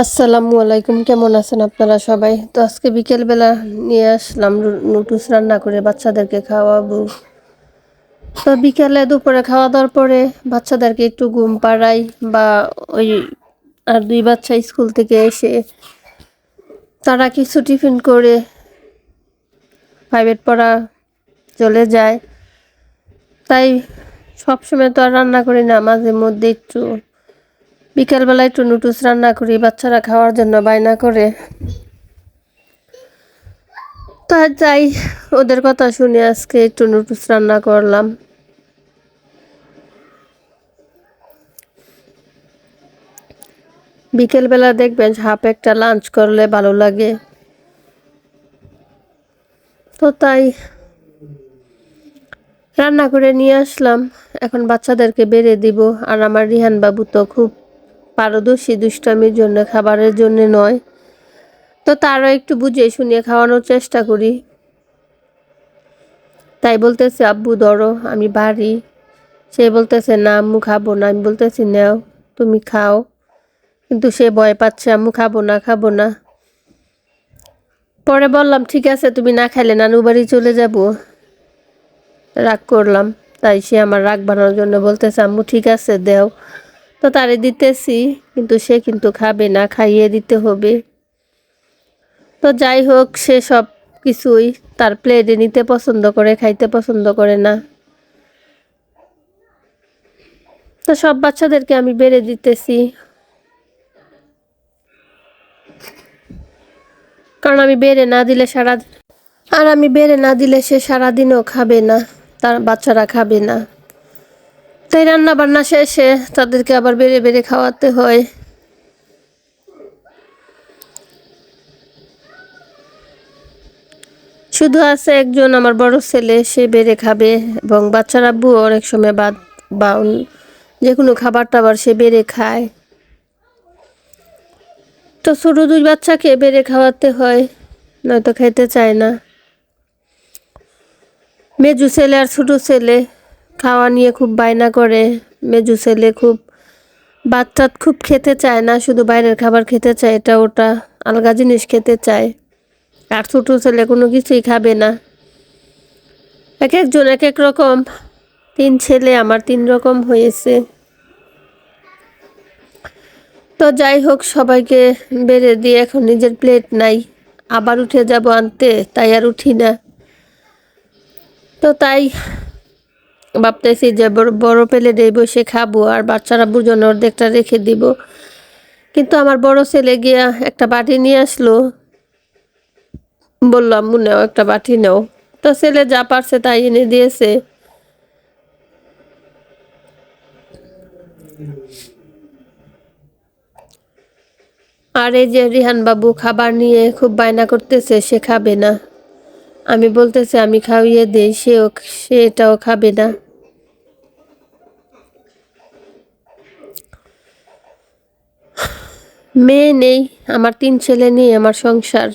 আসসালামু আলাইকুম, কেমন আছেন আপনারা সবাই? তো আজকে বিকেলবেলা নিয়ে আসলাম নুডলস রান্না করে বাচ্চাদেরকে খাওয়াবো। তো বিকেলে দুপুরে খাওয়া দাওয়ার পরে বাচ্চাদেরকে একটু ঘুম পাড়াই বা ওই আর দুই বাচ্চা স্কুল থেকে এসে তারা কিছু টিফিন করে প্রাইভেট পড়া চলে যায়। তাই সবসময় তো আর রান্না করি না, মাঝে মধ্যে একটু বিকালবেলা একটু নুডলস রান্না করি, বাচ্চারা খাওয়ার জন্য বায়না করে। তা যাই, ওদের কথা শুনে আজকে নুডলস রান্না করলাম। বিকেলবেলা দেখবেন হাফ একটা লাঞ্চ করলে ভালো লাগে। তো তাই রান্না করে নিয়ে আসলাম। এখন বাচ্চাদেরকে বেড়ে দিব, আর আমার রিহান বাবু তো খুব পারদর্শী, দুষ্টামির জন্য, খাবারের জন্য নয়। তো তারও একটু বুঝিয়ে শুনিয়ে খাওয়ানোর চেষ্টা করি। তাই বলতেছে, আব্বু, ধরো, আমি বাড়ি। সে বলতেছে, না, আম্মু, খাব না। আমি বলতেছি, নাও, তুমি খাও। কিন্তু সে ভয় পাচ্ছে, আম্মু, খাব না খাব না। পরে বললাম, ঠিক আছে, তুমি না খাইলে নানু বাড়ি চলে যাব। রাগ করলাম। তাই সে আমার রাগ বানানোর জন্য বলতেছে, আম্মু, ঠিক আছে, দেও। তো তারে দিতেছি, কিন্তু সে কিন্তু খাবে না, খাইয়ে দিতে হবে। তো যাই হোক, সে সব কিছুই তার প্লেটে নিতে পছন্দ করে, খাইতে পছন্দ করে না। তো সব বাচ্চাদেরকে আমি বেড়ে দিতেছি। কারণ আমি বেড়ে না দিলে সারা আর আমি বেড়ে না দিলে সে সারাদিনও খাবে না, তার বাচ্চারা খাবে না। তাই রান্না বান্না শেষে তাদেরকে আবার বেড়ে বেড়ে খাওয়াতে হয়। শুধু আছে একজন আমার বড় ছেলে, সে বেড়ে খাবে এবং বাচ্চার আব্বু অনেক সময় বাদ বা অন্য- যে কোনো খাবার টাবার সে বেড়ে খায়। তো ছোটো দুই বাচ্চাকে বেড়ে খাওয়াতে হয়, নয়তো খেতে চায় না। মেজু ছেলে আর ছোটো ছেলে খাওয়া নিয়ে খুব বায়না করে। মেজু ছেলে খুব, বাচ্চা খুব খেতে চায় না, শুধু বাইরের খাবার খেতে চায়, এটা ওটা আলগা জিনিস খেতে চায়। আর ছোটো ছেলে কোনো কিছুই খাবে না। এক একজন এক এক রকম। তিন ছেলে, আমার তিন রকম হয়েছে। তো যাই হোক, সবাইকে বেড়ে দিয়ে এখন নিজের প্লেট নাই। আবার উঠে যাব আনতে, তাই আর উঠি না। তো তাই ভাবতেছি যে বড় বড় প্লেটে বসে খাব, আর বাচ্চারা বুঝোনো অর্ধেকটা রেখে দিব। কিন্তু আমার বড় ছেলে গিয়া একটা বাটি নিয়ে আসলো। বললাম নেও একটা বাটি নাও। তো ছেলে যা পারছে তাই এনে দিয়েছে। আর এই যে রিহান বাবু খাবার নিয়ে খুব বায়না করতেছে, সে খাবে না। আমি বলতেছি, আমি খাইয়ে দেই সেও সে এটাও খাবে না। মেয়ে নেই, আমার তিন ছেলে নেই, আমার সংসার।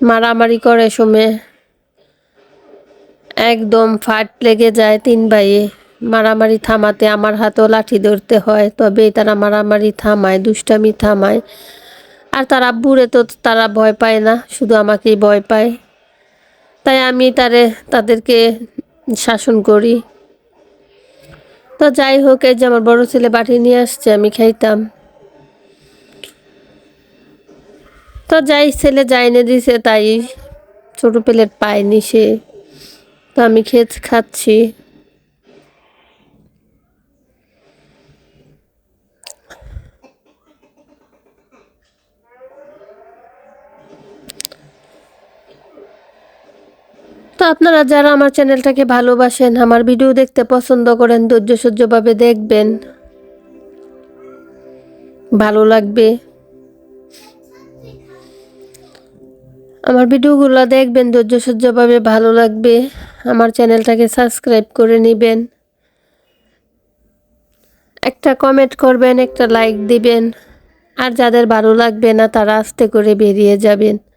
মারামারি করে সময় একদম ফাট লেগে যায় তিন ভাইয়ে। মারামারি থামাতে আমার হাতেও লাঠি ধরতে হয় তবে তারা মারামারি থামায়, দুষ্টামি থামায়। আর তার আব্বুরে তো তারা ভয় পায় না, শুধু আমাকেই ভয় পায়। তাই আমি তারে, তাদেরকে শাসন করি। তো যাই হোক, এই যে আমার বড় ছেলে বাটি নিয়ে আসছে, আমি খাইতাম। তো যাই, ছেলে যাই এনে দিছে তাই ছোট প্লেট পায়নি সে। তো আমি খেয়ে খাচ্ছি। তো আপনারা যারা আমার চ্যানেলটাকে ভালোবাসেন, আমার ভিডিও দেখতে পছন্দ করেন ধৈর্য দেখবেন। ভালো লাগবে। আমার ভিডিওগুলো দেখবেন ধৈর্য সহ্যভাবে ভালো লাগবে। আমার চ্যানেলটাকে সাবস্ক্রাইব করে নেবেন। একটা কমেন্ট করবেন, একটা লাইক দিবেন। আর যাদের ভালো লাগবে না, তারা আস্তে করে বেরিয়ে যাবেন।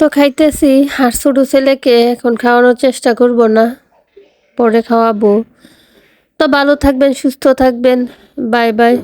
তো খাইতেছি, আর ছোটো ছেলেকে এখন খাওয়ানোর চেষ্টা করব না, পরে খাওয়াবো। তো ভালো থাকবেন, সুস্থ থাকবেন, বাই বাই।